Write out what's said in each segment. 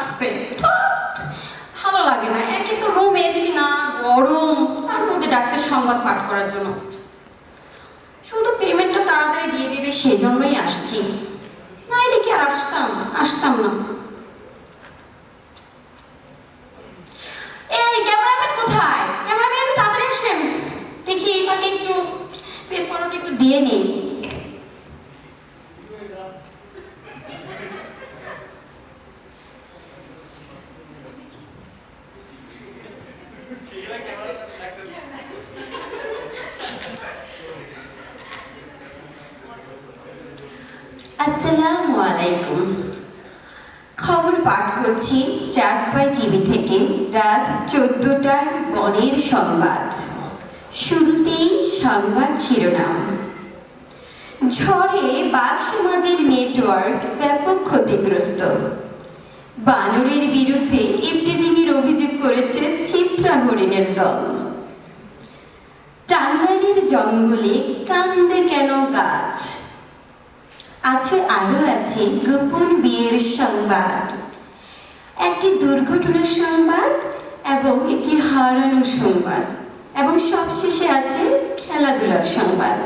ধ্যাৎ, ভালো লাগে না। একে তো রুম এসি না গরম। তার মধ্যে ডাকছে সংবাদ পাঠ করার জন্য। শুধু পেমেন্টটা তাড়াতাড়ি দিয়ে দিবে সেজন্যই আসছি। নাইলে কি আর আসতাম? আসতাম না এই ক্যামেরাম্যান কোথায় ক্যামেরাম্যান তাড়াতাড়ি আসেন দেখি এই ফাঁকে একটু পেজ ফটোটা একটু দিয়ে নিই আসসালামু আলাইকুম। খবর পাঠ করছি চাঁদপাই টিভি থেকে রাত চোদ্দটার বনের সংবাদ। শুরুতেই সংবাদ শিরোনাম। ঝড়ে বাঘ সমাজের নেটওয়ার্ক ব্যাপক ক্ষতিগ্রস্ত। বানরের বিরুদ্ধে ইফটিজিংয়ের অভিযোগ করেছে চিত্রা হরিণের দল। টাঙ্গাইলের জঙ্গলে কান্দে কেন গাছ? আছে, আরও আছে গোপন বিয়ের সংবাদ। একটি দুর্ঘটনার সংবাদ এবং একটি হারানো সংবাদ। এবং সবশেষে আছে খেলাধুলার সংবাদ।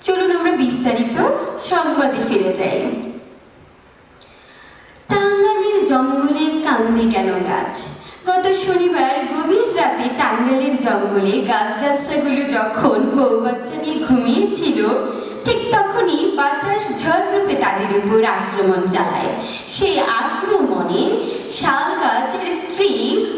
চলুন আমরা বিস্তারিত সংবাদে ফিরে যাই। টাঙ্গাইলের জঙ্গলে কান্দে কেন গাছ? গত শনিবার গভীর রাতে টাঙ্গাইলের জঙ্গলে গাছগাছরাগুলো যখন বউ বাচ্চা নিয়ে ঘুমিয়েছিল ঠিক তখনই বাতাস ঝড় রূপে তাদের উপর আক্রমণ চালায়। সেই আক্রমণে শাল গাছের স্ত্রী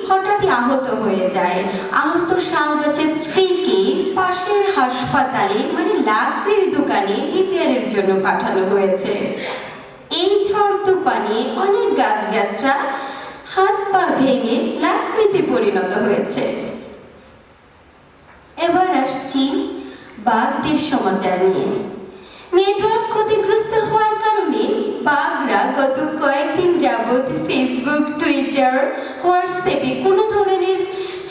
হঠাৎই আহত হয়ে যায়। আহত শাল গাছের স্ত্রীকে পাশের হাসপাতালে মানে লাকড়ির দোকানে রিপেয়ারের জন্য পাঠানো হয়েছে। এই ঝড় তুফানে অনেক গাছ গাছরা হাত পা ভেঙে লাকড়িতে পরিণত হয়েছে। এবার আসছি বাঘদের সমাচার নিয়ে। নেটওয়ার্ক ক্ষতিগ্রস্ত হওয়ার কারণে বাঘরা গত কয়েকদিন যাবৎ ফেসবুক টুইটার হোয়াটসঅ্যাপে কোনো ধরনের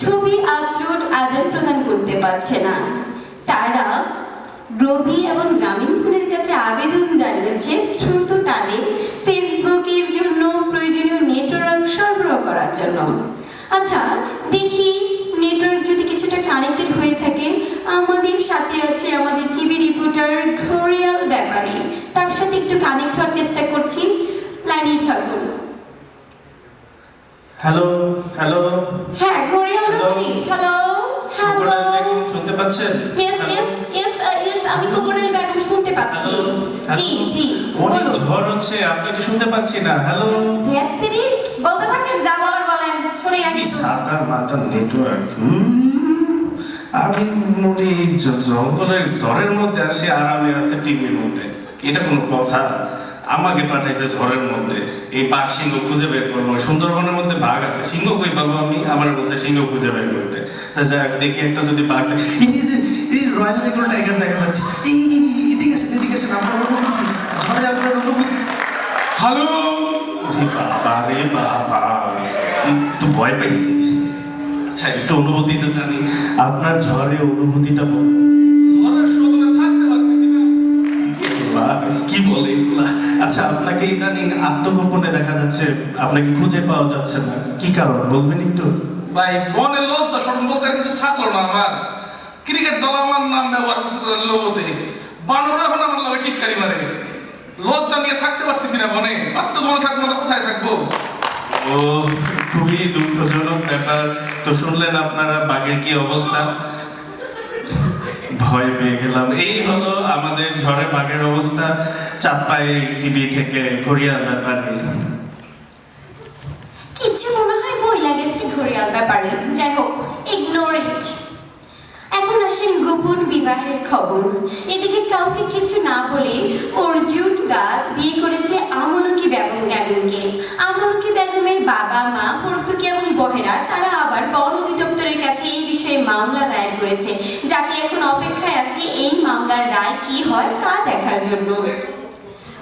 ছবি আপলোড আদান প্রদান করতে পারছে না। তারা রবি এবং গ্রামীণ ফোনের কাছে আবেদন জানিয়েছে, দ্রুত তাদের ফেসবুকের জন্য প্রয়োজনীয় নেটওয়ার্ক সরবরাহ করার জন্য। আচ্ছা দেখি নেটওয়ার্ক যদি কিছুটা কানেক্টেড হয়ে থাকে আমাদের সাথে আছে আমাদের টিভি রিপোর্টার ঘরিয়াল ব্যাপারী। তার সাথে একটু কানেক্ট হওয়ার চেষ্টা করছি। লাইনেই থাকুন। হ্যালো হ্যালো হ্যাঁ ঘরিয়াল ব্যাপারী হ্যালো হ্যালো শুনতে পাচ্ছেন? ইয়েস ইয়েস ইয়েস ইয়েস আমি কোমরেল বেগম শুনতে পাচ্ছি। জি জি অনেক ঝড় হচ্ছে আপনাকে শুনতে পাচ্ছি না। হ্যালো বলতে থাকেন যা বলার বলেন আমি জ- জঙ্গলের ঝড়ের মধ্যে আসে আরামে আছে টিভির মধ্যে। এটা কোনো কথা? আমাকে পাঠাইছে ঝড়ের মধ্যে। এই বাঘ সিংহ খুঁজে বের করব। সুন্দরবনের মধ্যে বাঘ আছে। সিংহ কই পাবো আমি? আমার বলছে সিংহ খুঁজে বের করতে। যাক দেখি একটা যদি বাঘ এই যে, এই রয়্যাল বেঙ্গল টাইগার দেখা যাচ্ছে। এই এদিকে আসেন, এদিকে আপনার অনুভূতি। ঝড়ে আপনার অনুভূতি। হ্যালো? বাবা, রে বাবা। তো ভয় পাইছি। আচ্ছা একটু অনুভূতি তো জানি। আপনার ঝড়ে অনুভূতিটা বল। কি বলে এগুলা? আচ্ছা আপনাকে ইদানিং আত্মগোপনে দেখা যাচ্ছে আপনাকে খুঁজে পাওয়া যাচ্ছে না। কি কারণ? বলবেন একটু? ভাই বনের শরম বলতে কিছু থাকল না আমার। ক্রিকেট দল আমার নাম ব্যবহার করছে তাদের লোগোতে। বানর এখন আমার লগে টিটকারি মারে। লজ্জা নিয়ে থাকতে পারতেছি না বনে আত্মগোপনে থাকব না কোথায় থাকব? ও খুবই দুঃখজনক ব্যাপার। তো শুনলেন আপনারা বাঘের কি অবস্থা? ভয় পেয়ে গেলাম। এই হলো আমাদের ঝড়ে বাঘের অবস্থা। চাঁদপাই টিভি থেকে ঘড়িয়ার ব্যাপারে কিছু মনে হয় বই লাগেছে ব্যাপারে। যাই হোক ইগনোর ইট এখন আসেন গোপন বিবাহের খবর। এদিকে কাউকে কিছু না বলে অর্জুন গাছ বিয়ে করেছে আমলকি বেগম বেগমকে আমলকি বেগমের বাবা মা বহেরা, তারা আবার বন অধিদপ্তরের কাছে এই বিষয়ে মামলা দায়ের করেছে। যাতে এখন অপেক্ষায় আছে এই মামলার রায় কি হয় তা দেখার জন্য।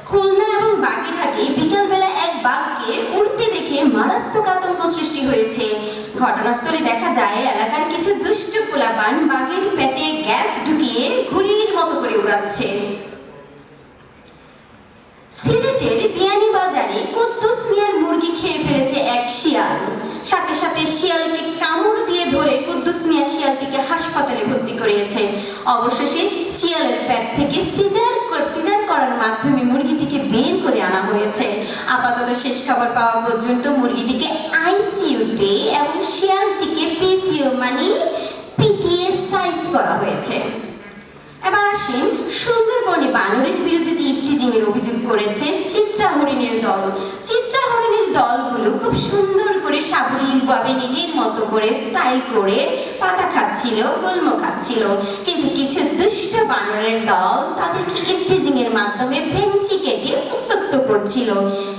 খুলনা এবং বাগেরহাটে বিকালবেলা এক বাঘকে উড়তে দেখে মারাত্মক আতঙ্ক সৃষ্টি হয়েছে। ঘটনাস্থলে দেখা যায়, এলাকার কিছু দুষ্ট পোলাপান বাঘের পেটে গ্যাস ঢুকিয়ে ঘুড়ির মতো করে উড়াচ্ছে। সিলেটের বিয়ানীবাজারে কুদ্দুস মিয়ার মুরগি খেয়ে ফেলেছে এক শিয়াল। সাথে সাথে শিয়ালকে কামড় দিয়ে ধরে কুদ্দুস মিয়া শিয়ালটিকে হাসপাতালে ভর্তি করিয়েছে। অবশেষে শিয়ালের পেট থেকে সিজার সিজার করার মাধ্যমে মুরগিটিকে বের করে আনা হয়েছে। আপাতত শেষ খবর পাওয়া পর্যন্ত মুরগিটিকে আইসিইউতে এবং শিয়ালটিকে পিসিইউ মানে পিটিএস সাইজ করা হয়েছে। এবার আসেন সুন্দরবনে বানরের বিরুদ্ধে যে ইফটিজিং অভিযোগ করেছে চিত্রা হরিণের দল। চিত্রা হরিণের দলগুলো খুব সুন্দর করে সাবলীলভাবে নিজের মতো করে স্টাইল করে পাতা খাচ্ছিল, গুল্ম খাচ্ছিল। কিন্তু কিছু দুষ্ট বানরের দল তাদেরকে ইফটিজিং মাধ্যমে ভেঞ্চি কেটে উত্তক্ত করছিল।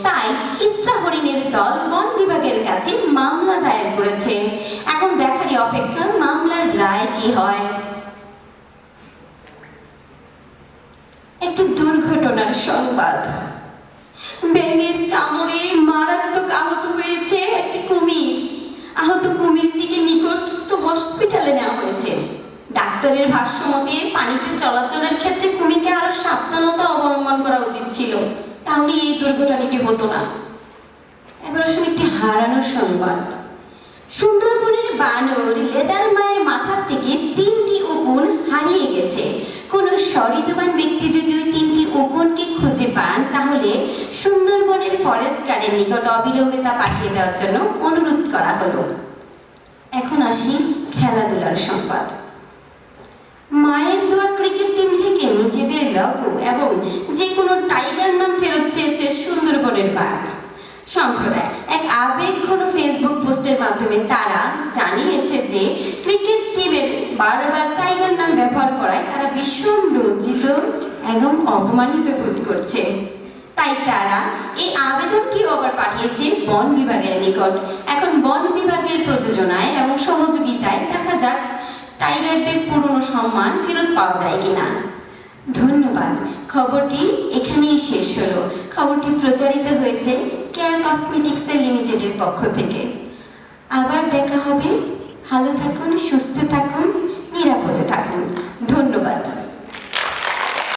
তাই চিত্রা হরিণের দল বন বিভাগের কাছে মামলা দায়ের করেছে। এখন দেখারই অপেক্ষা, মামলার রায় কি হয় একটি দুর্ঘটনার ব্যাঙের কামড়ে মারাত্মক আহত হয়েছে একটি কুমির। আহত কুমিরটিকে নিকটস্থ হসপিটালে নেওয়া হয়েছে। ডাক্তারের ভাষ্য মতে, পানিতে চলাচলের ক্ষেত্রে কুমিরকে আরও সাবধানতা অবলম্বন করা উচিত ছিল। তাহলে এই দুর্ঘটনাটি হতো না। এবার আসুন একটি হারানোর সংবাদ। সুন্দরবনের বানর লেদার মায়ের মাথার থেকে তিনটি উকুন হারিয়ে গেছে। কোনো সরিদবান ব্যক্তি যদি ওই তিনটি উকুনকে খুঁজে পান, তাহলে সুন্দরবনের ফরেস্ট গার্ডের নিকট অবিলম্বে তা পাঠিয়ে দেওয়ার জন্য অনুরোধ করা হলো। এখন আসি খেলাধুলার সংবাদ। মায়ের দোয়া ক্রিকেট টিম থেকে নিজেদের লগো এবং যে কোনো টাইগার নাম ফেরত চেয়েছে সুন্দরবনের বাঘ। সম্প্রদায়, এক আবেগঘন ফেসবুক পোস্টের মাধ্যমে তারা জানিয়েছে যে ক্রিকেট টিমের বারবার টাইগার নাম ব্যবহার করায় তারা ভীষণ লজ্জিত। এবং অপমানিত বোধ করছে। তাই তারা এই আবেদনটিও আবার পাঠিয়েছে বন বিভাগের নিকট। এখন বন বিভাগের প্রযোজনায় এবং সহযোগিতায় দেখা যাক টাইগারদের পুরনো সম্মান ফেরত পাওয়া যায় কিনা। ধন্যবাদ। খবরটি এখানেই শেষ হলো। খবরটি প্রচারিত হয়েছে কেয়া কসমেটিক্সের লিমিটেডের পক্ষ থেকে। আবার দেখা হবে। ভালো থাকুন, সুস্থ থাকুন, নিরাপদে থাকুন।